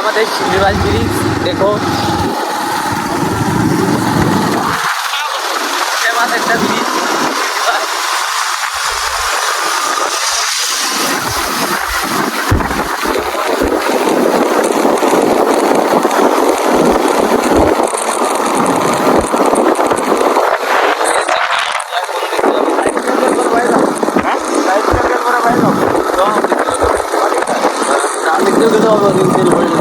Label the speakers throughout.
Speaker 1: আমাদের শিমলিবাজ ব্রিজ দেখো। ফেমাস একটা ব্রিজ আমরা এখন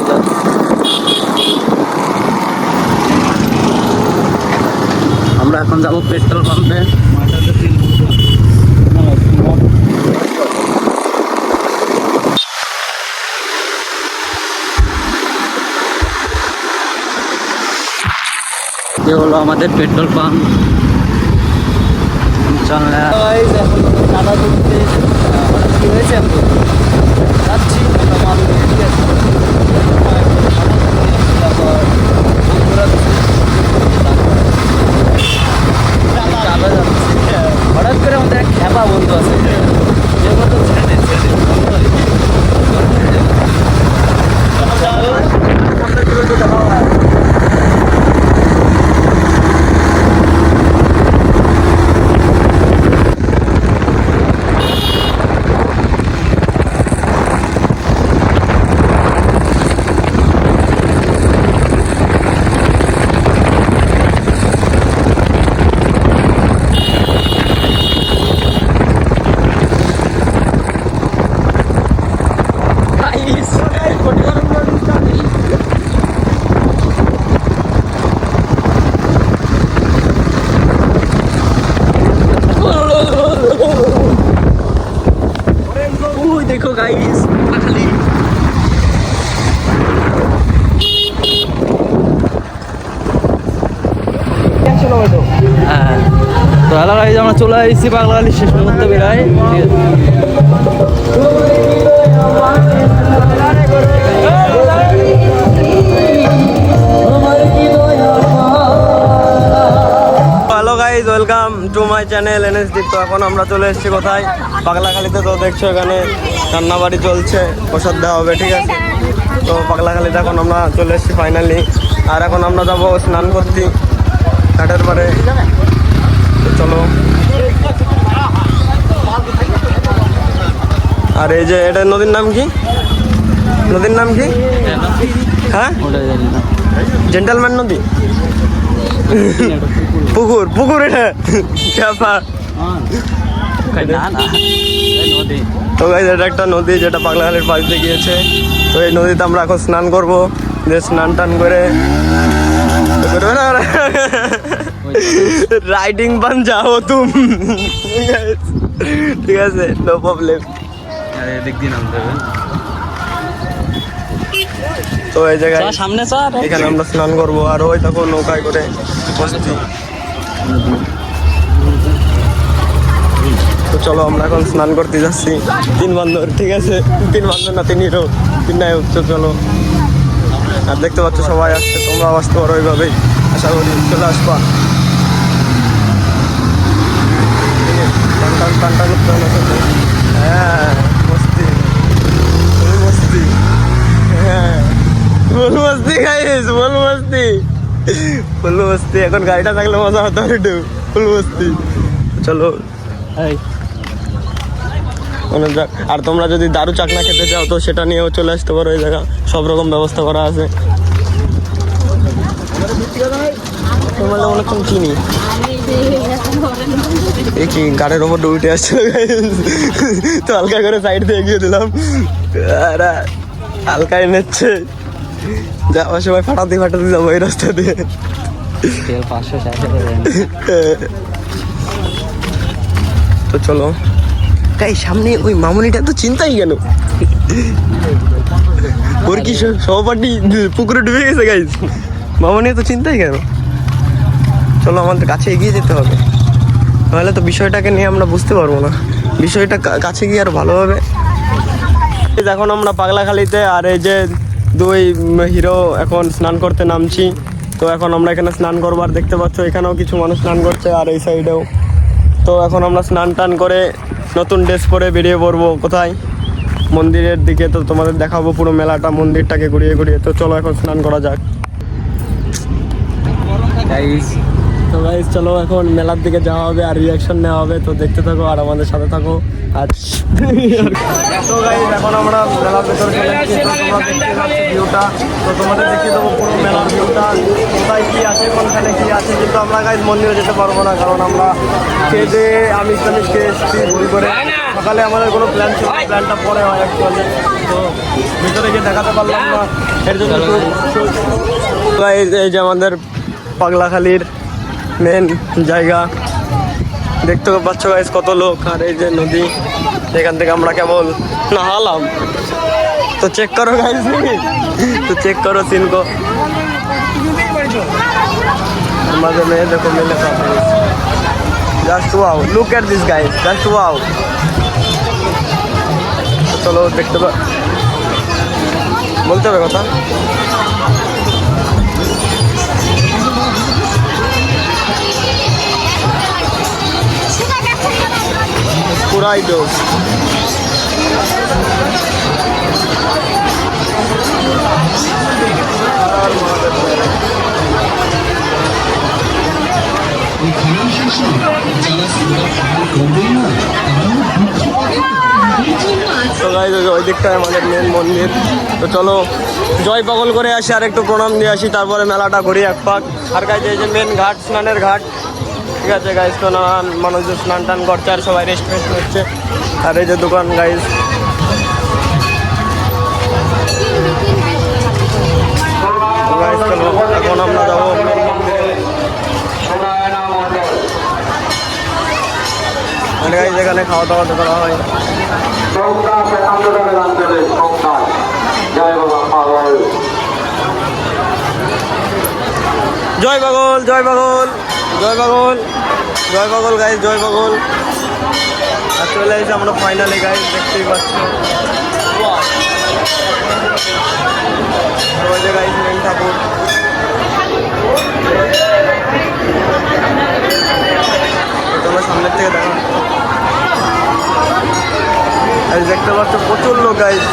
Speaker 1: যাব পেট্রোল পাম্পে। এ হলো আমাদের পেট্রোল পাম্প। টাটা তুলতে হঠাৎ কি হয়েছে? এখন? যাচ্ছি একটা মাল নিয়ে, ঠিক আছে? তারপর বন্ধুরা চাঁদা যাচ্ছে। হঠাৎ করে আমাদের এক খ্যাপা বন্ধু আছে। যে বন্ধু ছেড়ে দে, ছেড়ে দে, বন্ধ আসছি বাংলাদেশ শেষ মুহূর্তে বেরোয়
Speaker 2: guys welcome to my channel NSD তো এখন আমরা চলে এসেছি কোথায়? পাগলাখালিতে তো দেখছ এখানে রান্নাবাড়ি চলছে, প্রসাদ দেওয়া হবে, ঠিক আছে? তো পাগলাখালিতে এখন আমরা চলে এসেছি ফাইনালি আর এখন আমরা যাব স্নান করতে, ঘাটের পরে চলো। আর এই যে এটা নদীর নাম কি? নদীর নাম কি? হ্যাঁ? জেন্টালম্যান নদী? পুকুর পুকুর এটা। তো এটা একটা নদী যেটা পাগলাখালির পাশ দিয়ে গিয়েছে। তো এই নদীতে আমরা এখন স্নান করব। যে স্নান টান করে রাইডিং বান যাও তুম ঠিক আছে নো প্রবলেম
Speaker 1: দেখ দিন আমাদের
Speaker 2: তো এই জায়গায়
Speaker 1: সামনে স্যার
Speaker 2: এখানে আমরা স্নান করব আর ওই তখন নৌকায় করে তো চলো আমরা এখন স্নান করতে যাচ্ছি। তিন বান্ধব ঠিক আছে? তিন বান্ধব না তিন হিরো তিন নায়ক তো চলো। আর দেখতে পাচ্ছ সবাই আসছে তোমরাও আসতে পারো ওইভাবেই আশা করি চলে আসবা। টান টান টান টান হ্যাঁ মস্তি। মস্তি। হ্যাঁ। ফুল মস্তি খাইস ফুল মস্তি। ফুল মস্তি এখন গাড়িটা থাকলে মজা হতো একটু। ফুল মস্তি। চলো।
Speaker 1: এই।
Speaker 2: মানে আর তোমরা যদি দারু চাকনা খেতে চাও তো সেটা নিয়েও চলে আসতে পারো এই জায়গা। সব রকম ব্যবস্থা করা আছে। তোমার অনেকক্ষণ চিনি এই কি গাড়ির ওপর উঠে আসছিল তো হালকা করে সাইড দিয়ে এগিয়ে দিলাম। আর হালকায় নিচ্ছে। যাওয়ার সময় ফাটাতে ফাটাতে যাব এই রাস্তা দিয়ে। তো চলো। তাই সামনে ওই মামুনিটা তো চিন্তাই কেন ওর কি সহপাঠী পুকুরে ডুবে গেছে গাইজ মামুনি তো চিন্তাই কেন চলো আমাদের কাছে এগিয়ে যেতে হবে। নাহলে তো বিষয়টাকে নিয়ে আমরা বুঝতে পারব না। বিষয়টা কাছে গিয়ে আরও এই যে এখন আমরা পাগলাখালিতে আর এই যে দুই হিরো এখন স্নান করতে নামছি। তো এখন আমরা এখানে স্নান করব আর দেখতে পাচ্ছ, এখানেও কিছু মানুষ স্নান করছে আর এই সাইডেও। তো এখন আমরা স্নান টান করে নতুন ড্রেস পরে বেরিয়ে পড়ব কোথায়? মন্দিরের দিকে তো তোমাদের দেখাবো পুরো মেলাটা, মন্দিরটাকে ঘুরিয়ে ঘুরিয়ে। তো চলো এখন স্নান করা যাক। তো গাইজ চলো এখন মেলার দিকে যাওয়া হবে আর রিয়াকশন নেওয়া হবে। তো দেখতে থাকো আর আমাদের সাথে থাকো। আর তো গাইজ এখন আমরা মেলার ভেতরে চলে এসেছি। তো তোমরা দেখতে পাচ্ছ ভিউটা তো তোমাদের দেখিয়ে দেবো পুরো মেলার ভিউটা কোথায় কী আছে, কোনখানে কী আছে। কিন্তু আমরা গাইজ মন্দিরে যেতে পারব না, কারণ আমরা খেয়ে দিয়ে আমিষ টামিষ খেয়ে এসেছি ভুল করে। সকালে আমাদের কোনো প্ল্যান ছিল প্ল্যানটা পরে হয় অ্যাকচুয়ালি তো ভিতরে গিয়ে দেখাতে পারলাম না। এর জন্য এই যে আমাদের পাগলাখালির মেন জায়গা। দেখতে পাচ্ছ গাইস কত লোক। আর এই যে নদী, এখান থেকে আমরা কেবল নাহালাম। তো চেক করো গাইস তো চেক করো সিনকো মাঝে মেয়ে দেখো মেলে just wow look at this guys just wow চলো দেখতে পা বলতে হবে কথা। পুরাই গাইজ ওই দিকটায় আমাদের মেন মন্দির। তো চলো, জয় পাগল করে আসি আর একটু প্রণাম দিয়ে আসি, তারপরে মেলাটা ঘুরি এক পাক। আর গাইজ এই মেন ঘাট, স্নানের ঘাট। ঠিক আছে গাইজ তো না মানুষ স্নান টান করছে আর সবাই রেস্ট ফেস্ট হচ্ছে আর এই যে দোকান গাইজ এখন আমরা যাব। খাওয়া দাওয়া হয়।
Speaker 3: জয় বাবা পাগল,
Speaker 2: জয় পাগল জয় পাগল। জয় পাগল গাইজ জয় পাগল আর চলে এসে আমরা ফাইনালি গাইজ দেখতেই পাচ্ছি। ওই গাইজ ঠাকুর। তোমরা সামনের থেকে দেখো। গাইজ দেখতে পাচ্ছ, প্রচুর লোক গাইজ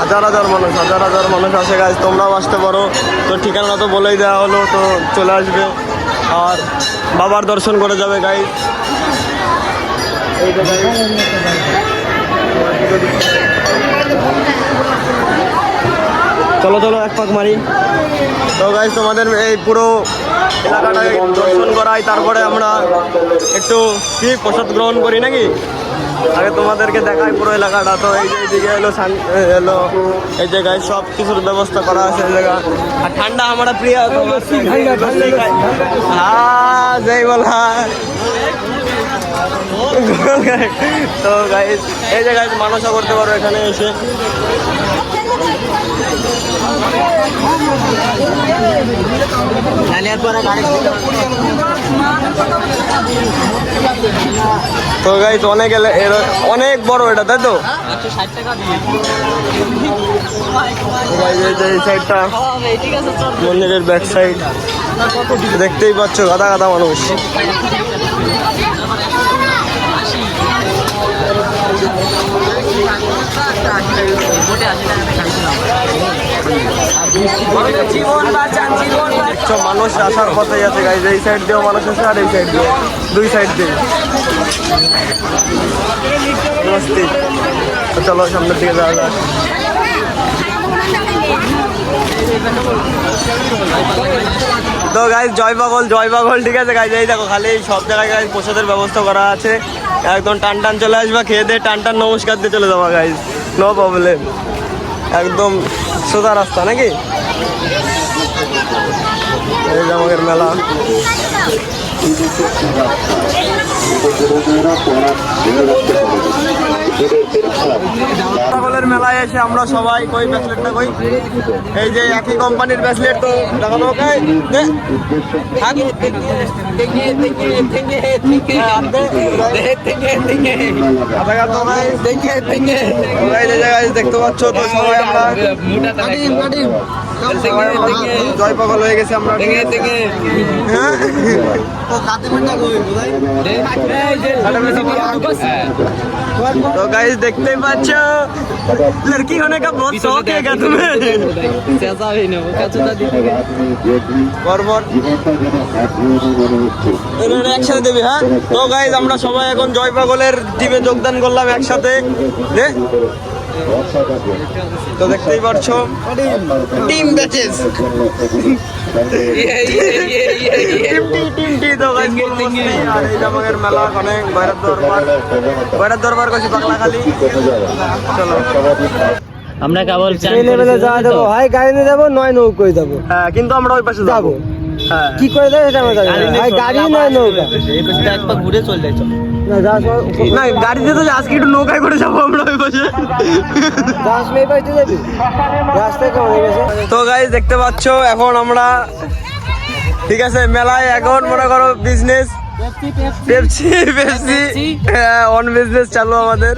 Speaker 2: হাজার হাজার মানুষ, হাজার হাজার মানুষ আসে গাছ তোমরাও আসতে পারো। তো ঠিকানা তো বলেই দেওয়া হলো, তো চলে আসবে। আর বাবার দর্শন করা যাবে গাই। চলো চলো, এক পাক মারি তো গাইজ তোমাদের এই পুরো এলাকাটায় দর্শন করাই, তারপরে আমরা একটু কি প্রসাদ গ্রহণ করি নাকি আগে তোমাদেরকে দেখাই পুরো এলাকাটা। তো এই যে এইদিকে এলো এলো এই জায়গায় সব কিছুর ব্যবস্থা করা আছে এই জায়গা। আর ঠান্ডা আমরা প্রিয় হ্যাঁ যাই। বলা। তো গাইজ এই জায়গায় মানুষও করতে পারো এখানে এসে। তো গাইজ অনেক অনেক বড় এটা, তাই তো? মন্দিরের ব্যাক সাইড দেখতেই পাচ্ছ গাদা গাদা মানুষ। মানুষ আসার পথে আছে গাইজ এই সাইড দিয়েও মানুষ আছে আর এই সাইড দিয়ে। দুই সাইড দিয়ে। চলো, সামনের দিকে যাওয়া যাক। তো গাইজ জয় পাগল জয় পাগল, ঠিক আছে গাইজ এই দেখো, খালি সব জায়গায় গাইজ প্রসাদের ব্যবস্থা করা আছে। একদম টান টান চলে আসবা, খেয়ে দিয়ে টান টান নমস্কার দিয়ে চলে যাবা গাইজ নো প্রবলেম একদম সোজা রাস্তা নাকি? এই আমাদের মেলা। ছাগলের মেলায় এসে আমরা সবাই কই ব্যাসলেটটা কই? এই যে একই কোম্পানির ব্যাসলেট তো দেখানো দেখতে পাচ্ছ তো সবাই আমরা? জয় পাগল হয়ে গেছে আমরা হ্যাঁ तो गाइस देखते ही बच्चो लड़की होने का बहुत शौक है क्या तुम्हें বর্বর এনারা একসাথে দেবে হ্যাঁ তো গাইজ আমরা সবাই এখন জয় পাগলের টিমে যোগদান করলাম একসাথে নে? তো দেখতেই পারছ টিম ব্যাচেস। টিমটি তো গাইজ আর এই জামাগের মেলা অনেক বাইরের দরবার বাইরের দরবার করছি পাগলা খালি চলো
Speaker 1: আমরা কেবল
Speaker 4: সেই লেভেলে যাওয়া যাব। হয় গাড়ি যাব নয় নৌকোয় যাব।
Speaker 2: কিন্তু আমরা ওই পাশে যাব।
Speaker 4: যাব।
Speaker 2: হ্যাঁ।
Speaker 4: কি করে দেয় সেটা আমরা জানি গাড়ি নয় নৌকা।
Speaker 1: ঘুরে চলে যাই চল।
Speaker 4: না
Speaker 2: গাড়িতে তো আজকে একটু নৌকায় করে যাব আমরা ওই পাশে। তো গাইজ দেখতে পাচ্ছ এখন আমরা ঠিক আছে মেলায় এখন মনে করো business Pepsi Pepsi on business চালু আমাদের।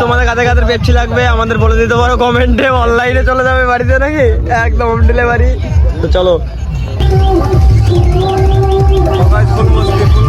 Speaker 2: তোমাদের কাছে কাছে পেপসি লাগবে আমাদের বলে দিতে পারো কমেন্টে অনলাইনে চলে যাবে বাড়িতে নাকি? একদম হোম ডেলিভারি তো চলো। সবাই ফুল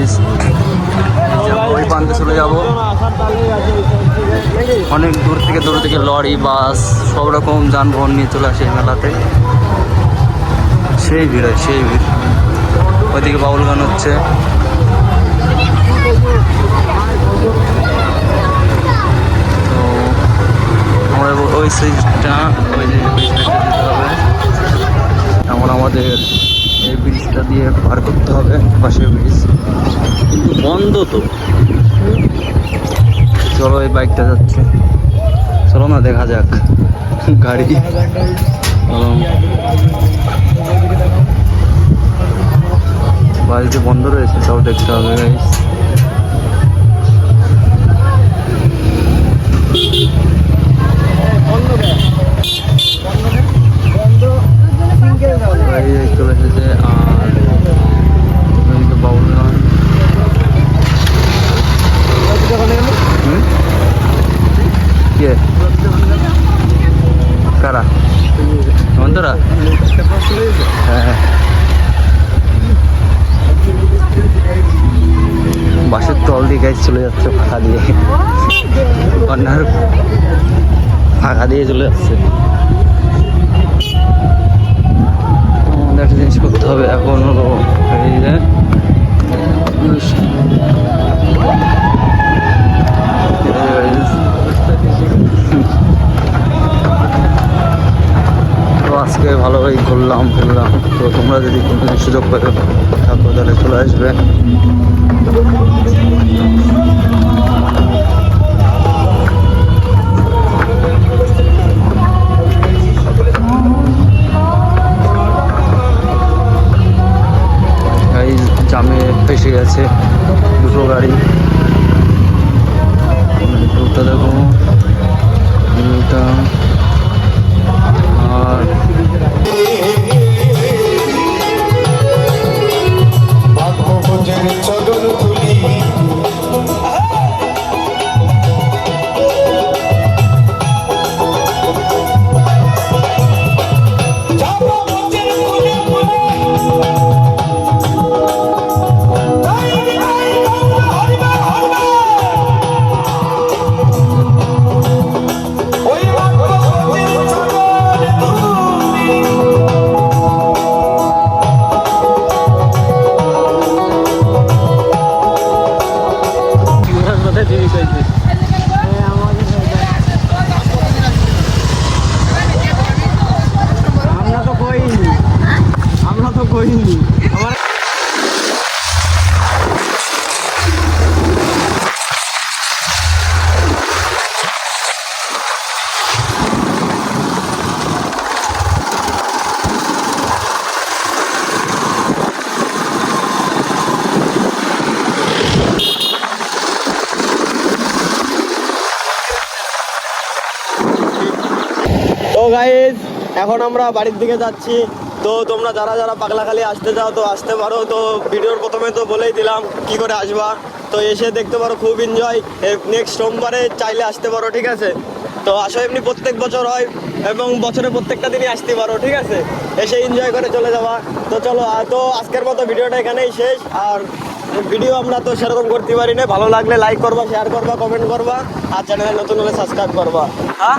Speaker 2: ফুল ওই প্রান্তে চলে যাব। অনেক দূর থেকে দূর থেকে লরি, বাস, সব রকম যানবাহন নিয়ে চলে আসে মেলাতে। সেই ভিড় হয়, সেই ভিড়। ওইদিকে বাউল গান হচ্ছে। তো আমরা ওই সাইডটা ওই যে হবে এখন আমাদের পার করতে হবে পাশে ব্রিজ। কিন্তু বন্ধ তো। চলো এই বাইকটা যাচ্ছে। চলো না দেখা যাক। গাড়ি। বাড়িতে বন্ধ রয়েছে তাও দেখতে হবে গাইস চলে এসেছে আর ওইদিকে বাউল গান হুম? কে কারা বন্ধুরা হ্যাঁ হ্যাঁ বাসের তল চলে যাচ্ছে ফাঁকা দিয়ে। কর্নার ফাঁকা দিয়ে চলে যাচ্ছে। একটা জিনিস করতে হবে এখন। ফেসে গেছে দুটো গাড়ি। দেখো। আর আমরা বাড়ির দিকে যাচ্ছি। তো তোমরা যারা যারা পাগলাখালি আসতে চাও, তো আসতে পারো। তো ভিডিওর প্রথমে তো বলেই দিলাম কি করে আসবা। তো এসে দেখতে পারো, খুব এনজয় নেক্সট সোমবারে চাইলে আসতে পারো, ঠিক আছে? তো আসো, এমনি প্রত্যেক বছর হয় এবং বছরে প্রত্যেকটা দিনই আসতে পারো, ঠিক আছে? এসে এনজয় করে চলে যাবা। তো চলো তো আজকের মতো ভিডিওটা এখানেই শেষ। আর ভিডিও আমরা তো সেরকম করতে পারি না। ভালো লাগলে লাইক করবা শেয়ার করবা কমেন্ট করবা। আর চ্যানেলে নতুন হলে সাবস্ক্রাইব করবা। হ্যাঁ?